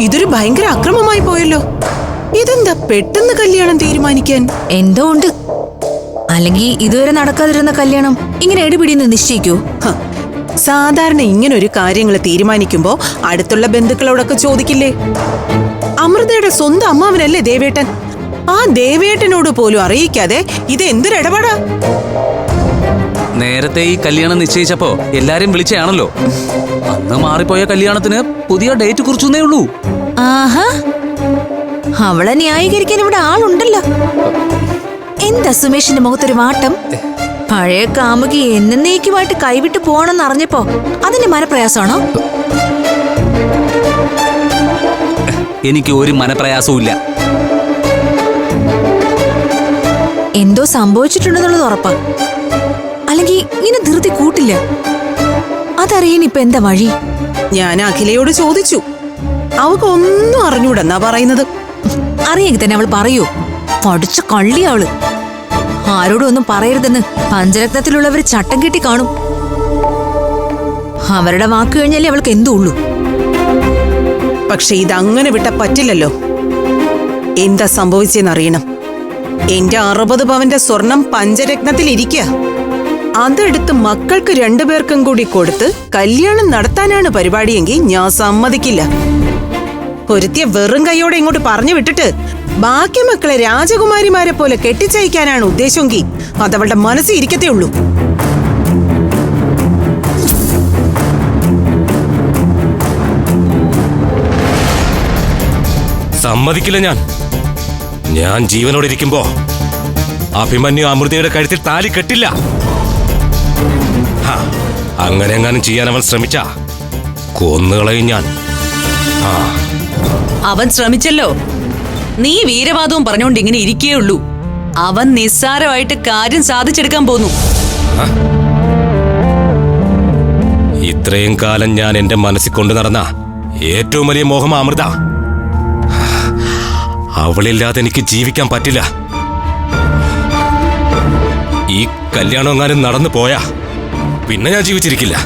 ഇതൊരു ഭയങ്കര അക്രമമായി പോയല്ലോ. ഇതെന്താ പെട്ടെന്ന് കല്യാണം തീരുമാനിക്കാൻ? എന്തോ ഉണ്ട് അല്ലെങ്കിൽ ഇതുവരെ നടക്കാതിരുന്ന കല്യാണം ഇങ്ങനെ എടിപിടിന്ന് നിശ്ചയിക്കൂ. സാധാരണ ഇങ്ങനെ ഒരു കാര്യങ്ങൾ തീരുമാനിക്കുമ്പോ അടുത്തുള്ള ബന്ധുക്കളോടൊക്കെ ചോദിക്കില്ലേ? അമൃതയുടെ സ്വന്തം അമ്മാവനല്ലേ ദേവേട്ടൻ? ആ ദേവേട്ടനോട് പോലും അറിയിക്കാതെ ഇത് എന്തൊരിടപാടാ നേരത്തെ ഈ കല്യാണം നിശ്ചയിച്ചപ്പോ എല്ലാരും വിളിച്ചയാണല്ലോ. അന്ന് മാറിപ്പോയ കല്യാണത്തിന് പുതിയ ഡേറ്റ് കുറിച്ചേ ഉള്ളൂ. ആഹാ. അവളെ ന്യായീകരിക്കാൻ ഇവിടെ ആളുണ്ടല്ലോ. എന്താ സുമേഷിന്റെ മുഖത്തൊരു വാട്ടം? പഴയ കാമുകി എന്നേക്കുമായിട്ട് കൈവിട്ട് പോണെന്ന് അറിഞ്ഞപ്പോ അതിന്റെ മനപ്രയാസമാണോ? എനിക്ക് ഒരു മനപ്രയാസവും ഇല്ല. എന്തോ സംഭവിച്ചിട്ടുണ്ടെന്നുള്ളത് ഉറപ്പാ. അല്ലെങ്കിൽ ഇങ്ങനെ ധൃതി കൂട്ടില്ല. അതറിയാൻ ഇപ്പൊ എന്താ വഴി? ഞാൻ അഖിലയോട് ചോദിച്ചു. അവക്ക് ഒന്നും അറിഞ്ഞൂടെന്നാ പറയുന്നത്? അറിയെങ്കിൽ തന്നെ അവൾ പറയൂ. പഠിച്ച കള്ളി അവൾ. ആരോടും ഒന്നും പറയരുതെന്ന് പഞ്ചരത്നത്തിലുള്ളവർ ചട്ടം കെട്ടി കാണും. അവരുടെ വാക്ക് കഴിഞ്ഞാലേ അവൾക്ക് എന്തുള്ളൂ? പക്ഷെ ഇതങ്ങനെ വിട്ട പറ്റില്ലല്ലോ. എന്താ സംഭവിച്ചെന്നറിയണം. എന്റെ അറുപത് പവന്റെ സ്വർണം പഞ്ചരത്നത്തിൽ ഇരിക്കുക അതെടുത്ത് മക്കൾക്ക് രണ്ടുപേർക്കും കൂടി കൊടുത്ത് കല്യാണം നടത്താനാണ് പരിപാടിയെങ്കിൽ ഞാൻ സമ്മതിക്കില്ല. പൊരുത്തിയ വെറും കൈയോടെ ഇങ്ങോട്ട് പറഞ്ഞു വിട്ടിട്ട് ബാക്കി മക്കളെ രാജകുമാരിമാരെ പോലെ കെട്ടിച്ചയക്കാനാണ് ഉദ്ദേശമെങ്കിൽ അതവളുടെ മനസ്സിൽ ഇരിക്കത്തേ ഉള്ളൂ. സമ്മതിക്കില്ല ഞാൻ. ഞാൻ ജീവനോടെ ഇരിക്കുമ്പോ അഭിമന്യു അമൃതയുടെ കഴുത്തിൽ താലി കെട്ടില്ല. അങ്ങനെ എങ്ങാനും ചെയ്യാൻ അവൻ ശ്രമിച്ച? കൊന്നുകളയും ഞാൻ. അവൻ ശ്രമിച്ചല്ലോ. നീ വീരവാദവും പറഞ്ഞുകൊണ്ട് ഇങ്ങനെ ഇരിക്കേയുള്ളൂ. അവൻ നിസ്സാരമായിട്ട് കാര്യം സാധിച്ചെടുക്കാൻ പോന്നു. ഇത്രയും കാലം ഞാൻ എന്റെ മനസ്സിൽ കൊണ്ടു നടന്ന ഏറ്റവും വലിയ മോഹം അമൃത. അവളില്ലാതെ എനിക്ക് ജീവിക്കാൻ പറ്റില്ല. ഈ കല്യാണം എങ്ങാനും നടന്നു പോയാ? പിന്നെ ഞാൻ ജീവിച്ചിരിക്കില്ല.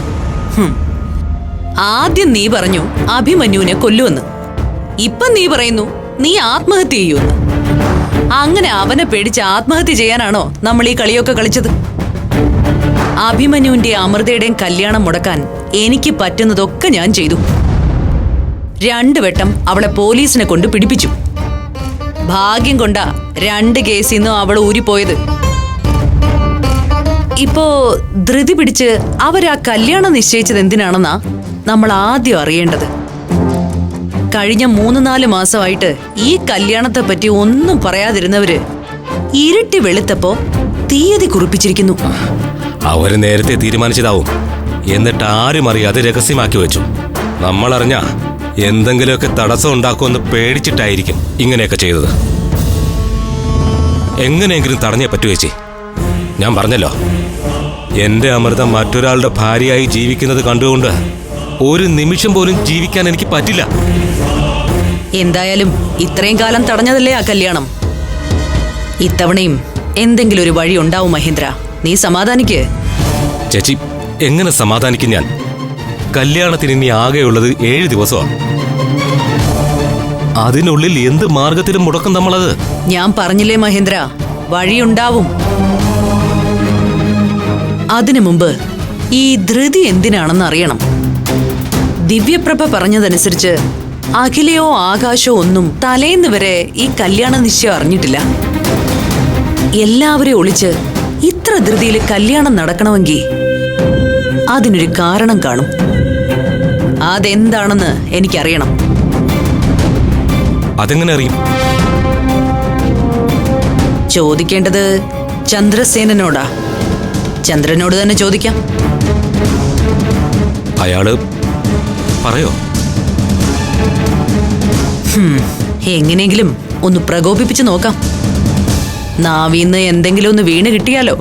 ആദ്യം നീ പറഞ്ഞു അഭിമന്യുവിനെ കൊല്ലുവെന്ന്. ഇപ്പൊ നീ പറയുന്നു നീ ആത്മഹത്യ ചെയ്യുമെന്ന്. അങ്ങനെ അവനെ പേടിച്ച് ആത്മഹത്യ ചെയ്യാനാണോ നമ്മൾ ഈ കളിയൊക്കെ കളിച്ചത്? അഭിമന്യുവിന്റെ അമൃതയുടെയും കല്യാണം മുടക്കാൻ എനിക്ക് പറ്റുന്നതൊക്കെ ഞാൻ ചെയ്തു. രണ്ടു വട്ടം അവളെ പോലീസിനെ കൊണ്ട് പിടിപ്പിച്ചു. ഭാഗ്യം കൊണ്ട രണ്ട് കേസിൽ നിന്നും അവൾ ഊരിപ്പോയത്. ഇപ്പോ ധൃതി പിടിച്ച് അവരാ കല്യാണം നിശ്ചയിച്ചത് എന്തിനാണെന്നാ നമ്മൾ ആദ്യം അറിയേണ്ടത്? കഴിഞ്ഞ മൂന്ന് നാല് മാസമായിട്ട് ഈ കല്യാണത്തെ പറ്റി ഒന്നും പറയാതിരുന്നവര് ഇരുട്ടി വെളുത്തപ്പോ തീയതി കുറിപ്പിച്ചിരിക്കുന്നു. അവർ നേരത്തെ തീരുമാനിച്ചതാവും. എന്നിട്ട് ആരും അറിയാതെ രഹസ്യമാക്കി വെച്ചു. നമ്മൾ അറിഞ്ഞ എന്തെങ്കിലുമൊക്കെ തടസ്സം ഉണ്ടാക്കുമെന്ന് പേടിച്ചിട്ടായിരിക്കും ഇങ്ങനെയൊക്കെ ചെയ്തത്. എങ്ങനെയെങ്കിലും തടഞ്ഞേ പറ്റുവേച്ചേ ഞാൻ പറഞ്ഞല്ലോ. എന്റെ അമൃതം മറ്റൊരാളുടെ ഭാര്യയായി ജീവിക്കുന്നത് കണ്ടുകൊണ്ട് ഒരു നിമിഷം പോലും ജീവിക്കാൻ എനിക്ക് പറ്റില്ല. എന്തായാലും ഇത്രയും കാലം തടഞ്ഞതല്ലേ ആ കല്യാണം? ഇത്തവണയും എന്തെങ്കിലും ഒരു വഴി ഉണ്ടാവും മഹേന്ദ്ര. നീ സമാധാനിക്ക്. ചേച്ചി എങ്ങനെ സമാധാനിക്കും ഞാൻ? കല്യാണത്തിന് ഇനി ആകെയുള്ളത് ഏഴ് ദിവസമാണ് അതിനുള്ളിൽ എന്ത് മാർഗത്തിലും മുടക്കും നമ്മളത്? ഞാൻ പറഞ്ഞില്ലേ മഹേന്ദ്ര വഴിയുണ്ടാവും. അതിനു മുമ്പ് ഈ ധൃതി എന്തിനാണെന്ന് അറിയണം. ദിവ്യപ്രഭ പറഞ്ഞതനുസരിച്ച് അഖിലയോ ആകാശോ ഒന്നും തലേന്ന് വരെ ഈ കല്യാണ നിശ്ചയം അറിഞ്ഞിട്ടില്ല. എല്ലാവരെയും ഒളിച്ച് ഇത്ര ധൃതിയിൽ കല്യാണം നടക്കണമെങ്കിൽ അതിനൊരു കാരണം കാണും. അതെന്താണെന്ന് എനിക്കറിയണം. അതെങ്ങനെ അറിയും? ചോദിക്കേണ്ടത് ചന്ദ്രസേനനോടാ. ചന്ദ്രനോട് തന്നെ ചോദിക്കാം. അയാൾ പറയോ? എങ്ങനെയെങ്കിലും ഒന്ന് പ്രകോപിപ്പിച്ച് നോക്കാം. നാവിന്ന് എന്തെങ്കിലും ഒന്ന് വീണ് കിട്ടിയാലോ?